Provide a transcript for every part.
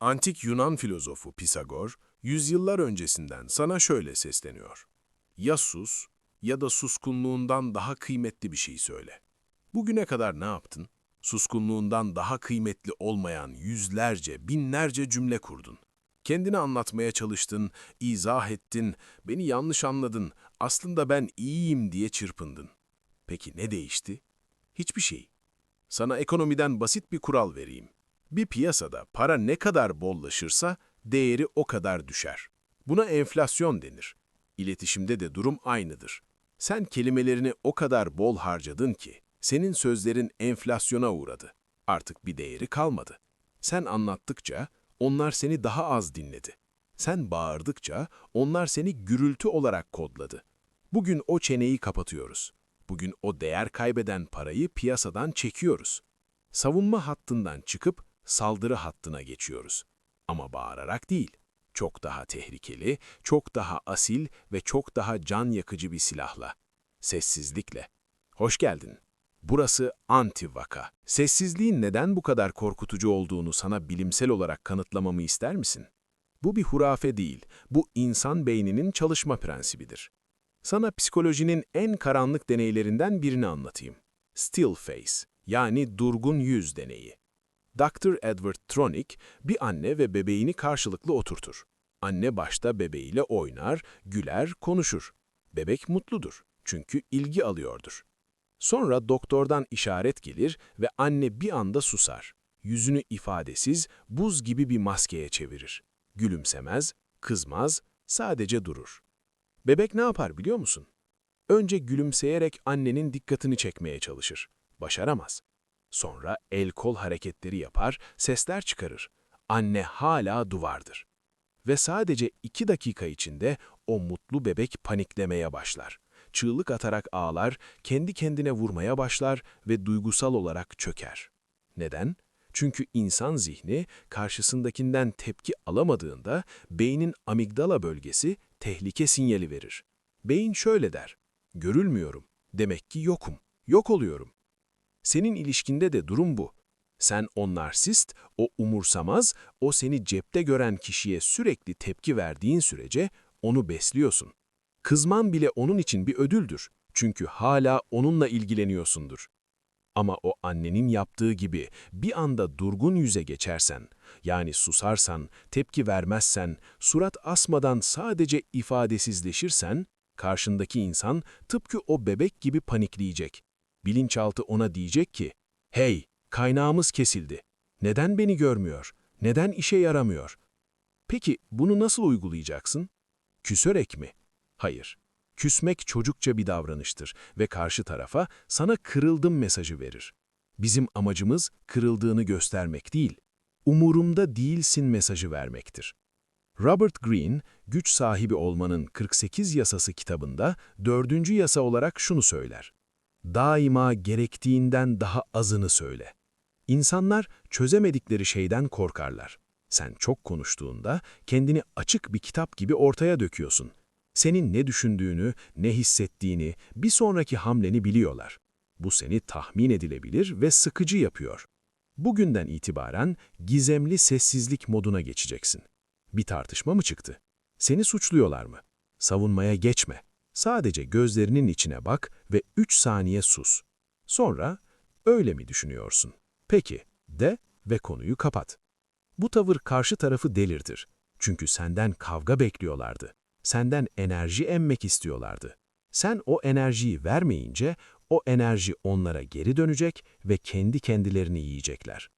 Antik Yunan filozofu Pisagor, yüzyıllar öncesinden sana şöyle sesleniyor. Ya sus ya da suskunluğundan daha kıymetli bir şey söyle. Bugüne kadar ne yaptın? Suskunluğundan daha kıymetli olmayan yüzlerce, binlerce cümle kurdun. Kendini anlatmaya çalıştın, izah ettin, beni yanlış anladın, aslında ben iyiyim diye çırpındın. Peki ne değişti? Hiçbir şey. Sana ekonomiden basit bir kural vereyim. Bir piyasada para ne kadar bollaşırsa değeri o kadar düşer. Buna enflasyon denir. İletişimde de durum aynıdır. Sen kelimelerini o kadar bol harcadın ki senin sözlerin enflasyona uğradı. Artık bir değeri kalmadı. Sen anlattıkça onlar seni daha az dinledi. Sen bağırdıkça onlar seni gürültü olarak kodladı. Bugün o çeneyi kapatıyoruz. Bugün o değer kaybeden parayı piyasadan çekiyoruz. Savunma hattından çıkıp saldırı hattına geçiyoruz. Ama bağırarak değil. Çok daha tehlikeli, çok daha asil ve çok daha can yakıcı bir silahla. Sessizlikle. Hoş geldin. Burası anti-vaka. Sessizliğin neden bu kadar korkutucu olduğunu sana bilimsel olarak kanıtlamamı ister misin? Bu bir hurafe değil, bu insan beyninin çalışma prensibidir. Sana psikolojinin en karanlık deneylerinden birini anlatayım. Still face, yani durgun yüz deneyi. Dr. Edward Tronick bir anne ve bebeğini karşılıklı oturtur. Anne başta bebeğiyle oynar, güler, konuşur. Bebek mutludur çünkü ilgi alıyordur. Sonra doktordan işaret gelir ve anne bir anda susar. Yüzünü ifadesiz, buz gibi bir maskeye çevirir. Gülümsemez, kızmaz, sadece durur. Bebek ne yapar biliyor musun? Önce gülümseyerek annenin dikkatini çekmeye çalışır. Başaramaz. Sonra el kol hareketleri yapar, sesler çıkarır. Anne hala duvardır. Ve sadece iki dakika içinde o mutlu bebek paniklemeye başlar. Çığlık atarak ağlar, kendi kendine vurmaya başlar ve duygusal olarak çöker. Neden? Çünkü insan zihni karşısındakinden tepki alamadığında beynin amigdala bölgesi tehlike sinyali verir. Beyin şöyle der, görülmüyorum, demek ki yokum, yok oluyorum. Senin ilişkinde de durum bu. Sen o narsist, o umursamaz, o seni cepte gören kişiye sürekli tepki verdiğin sürece onu besliyorsun. Kızman bile onun için bir ödüldür. Çünkü hala onunla ilgileniyorsundur. Ama o annenin yaptığı gibi bir anda durgun yüze geçersen, yani susarsan, tepki vermezsen, surat asmadan sadece ifadesizleşirsen, karşındaki insan tıpkı o bebek gibi panikleyecek. Bilinçaltı ona diyecek ki, hey, kaynağımız kesildi. Neden beni görmüyor? Neden işe yaramıyor? Peki bunu nasıl uygulayacaksın? Küsörek mi? Hayır. Küsmek çocukça bir davranıştır ve karşı tarafa sana kırıldım mesajı verir. Bizim amacımız kırıldığını göstermek değil, umurumda değilsin mesajı vermektir. Robert Greene, Güç Sahibi Olmanın 48 Yasası kitabında dördüncü yasa olarak şunu söyler. Daima gerektiğinden daha azını söyle. İnsanlar çözemedikleri şeyden korkarlar. Sen çok konuştuğunda kendini açık bir kitap gibi ortaya döküyorsun. Senin ne düşündüğünü, ne hissettiğini, bir sonraki hamleni biliyorlar. Bu seni tahmin edilebilir ve sıkıcı yapıyor. Bugünden itibaren gizemli sessizlik moduna geçeceksin. Bir tartışma mı çıktı? Seni suçluyorlar mı? Savunmaya geçme. Sadece gözlerinin içine bak ve 3 saniye sus. Sonra, öyle mi düşünüyorsun? Peki, de ve konuyu kapat. Bu tavır karşı tarafı delirtir. Çünkü senden kavga bekliyorlardı. Senden enerji emmek istiyorlardı. Sen o enerjiyi vermeyince o enerji onlara geri dönecek ve kendi kendilerini yiyecekler.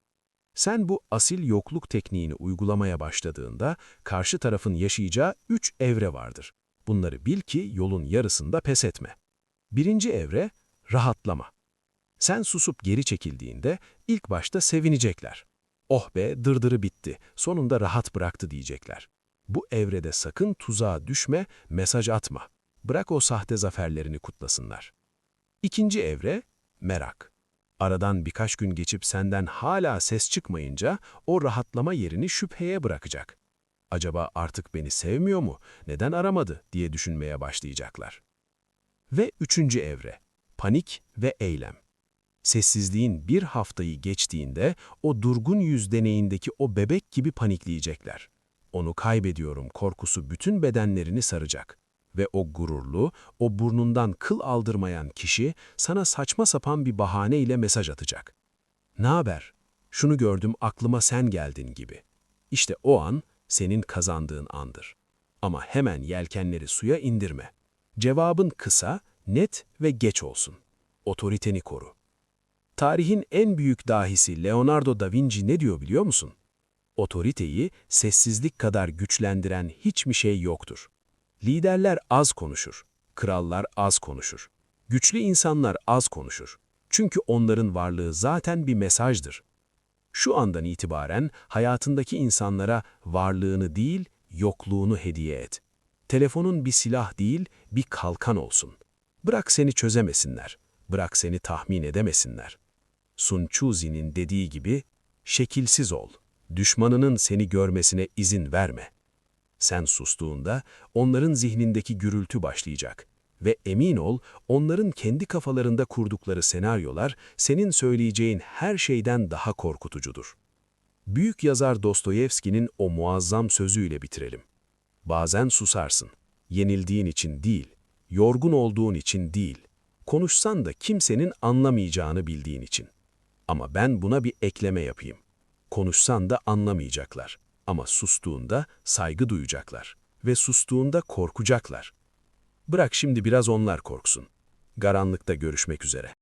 Sen bu asil yokluk tekniğini uygulamaya başladığında karşı tarafın yaşayacağı üç evre vardır. Bunları bil ki yolun yarısında pes etme. Birinci evre, rahatlama. Sen susup geri çekildiğinde ilk başta sevinecekler. Oh be dırdırı bitti, sonunda rahat bıraktı diyecekler. Bu evrede sakın tuzağa düşme, mesaj atma. Bırak o sahte zaferlerini kutlasınlar. İkinci evre, merak. Aradan birkaç gün geçip senden hala ses çıkmayınca o rahatlama yerini şüpheye bırakacak. Acaba artık beni sevmiyor mu, neden aramadı diye düşünmeye başlayacaklar. Ve üçüncü evre, panik ve eylem. Sessizliğin bir haftayı geçtiğinde o durgun yüz deneyindeki o bebek gibi panikleyecekler. Onu kaybediyorum korkusu bütün bedenlerini saracak. Ve o gururlu, o burnundan kıl aldırmayan kişi sana saçma sapan bir bahaneyle mesaj atacak. Ne haber? Şunu gördüm aklıma sen geldin gibi. İşte o an senin kazandığın andır. Ama hemen yelkenleri suya indirme. Cevabın kısa, net ve geç olsun. Otoriteni koru. Tarihin en büyük dahisi Leonardo da Vinci ne diyor biliyor musun? Otoriteyi sessizlik kadar güçlendiren hiçbir şey yoktur. Liderler az konuşur, krallar az konuşur. Güçlü insanlar az konuşur. Çünkü onların varlığı zaten bir mesajdır. Şu andan itibaren hayatındaki insanlara varlığını değil, yokluğunu hediye et. Telefonun bir silah değil, bir kalkan olsun. Bırak seni çözemesinler, bırak seni tahmin edemesinler. Sun Tzu'nun dediği gibi, şekilsiz ol, düşmanının seni görmesine izin verme. Sen sustuğunda onların zihnindeki gürültü başlayacak ve emin ol onların kendi kafalarında kurdukları senaryolar senin söyleyeceğin her şeyden daha korkutucudur. Büyük yazar Dostoyevski'nin o muazzam sözüyle bitirelim. Bazen susarsın. Yenildiğin için değil, yorgun olduğun için değil, konuşsan da kimsenin anlamayacağını bildiğin için. Ama ben buna bir ekleme yapayım. Konuşsan da anlamayacaklar. Ama sustuğunda saygı duyacaklar. Ve sustuğunda korkacaklar. Bırak şimdi biraz onlar korksun. Karanlıkta görüşmek üzere.